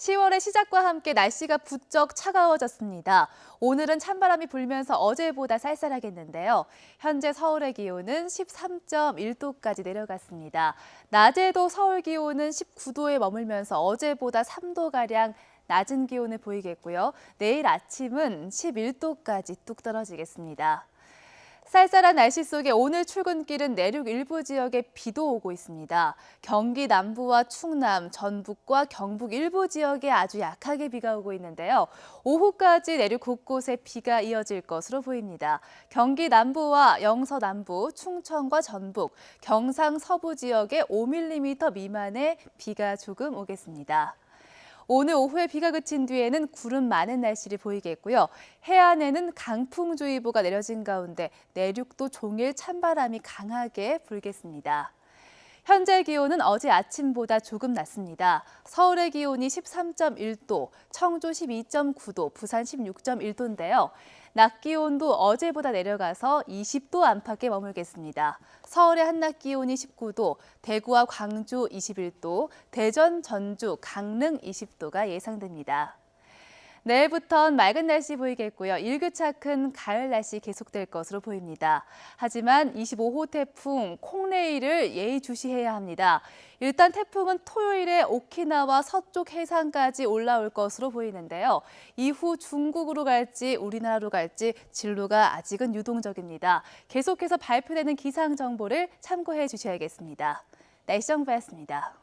10월의 시작과 함께 날씨가 부쩍 차가워졌습니다. 오늘은 찬바람이 불면서 어제보다 쌀쌀하겠는데요. 현재 서울의 기온은 13.1도까지 내려갔습니다. 낮에도 서울 기온은 19도에 머물면서 어제보다 3도가량 낮은 기온을 보이겠고요. 내일 아침은 11도까지 뚝 떨어지겠습니다. 쌀쌀한 날씨 속에 오늘 출근길은 내륙 일부 지역에 비도 오고 있습니다. 경기 남부와 충남, 전북과 경북 일부 지역에 아주 약하게 비가 오고 있는데요. 오후까지 내륙 곳곳에 비가 이어질 것으로 보입니다. 경기 남부와 영서 남부, 충청과 전북, 경상 서부 지역에 5mm 미만의 비가 조금 오겠습니다. 오늘 오후에 비가 그친 뒤에는 구름 많은 날씨를 보이겠고요. 해안에는 강풍주의보가 내려진 가운데 내륙도 종일 찬바람이 강하게 불겠습니다. 현재 기온은 어제 아침보다 조금 낮습니다. 서울의 기온이 13.1도, 청주 12.9도, 부산 16.1도인데요. 낮 기온도 어제보다 내려가서 20도 안팎에 머물겠습니다. 서울의 한낮 기온이 19도, 대구와 광주 21도, 대전, 전주, 강릉 20도가 예상됩니다. 내일부턴 맑은 날씨 보이겠고요. 일교차 큰 가을 날씨 계속될 것으로 보입니다. 하지만 25호 태풍 콩레이를 예의주시해야 합니다. 일단 태풍은 토요일에 오키나와 서쪽 해상까지 올라올 것으로 보이는데요. 이후 중국으로 갈지 우리나라로 갈지 진로가 아직은 유동적입니다. 계속해서 발표되는 기상 정보를 참고해 주셔야겠습니다. 날씨 정보였습니다.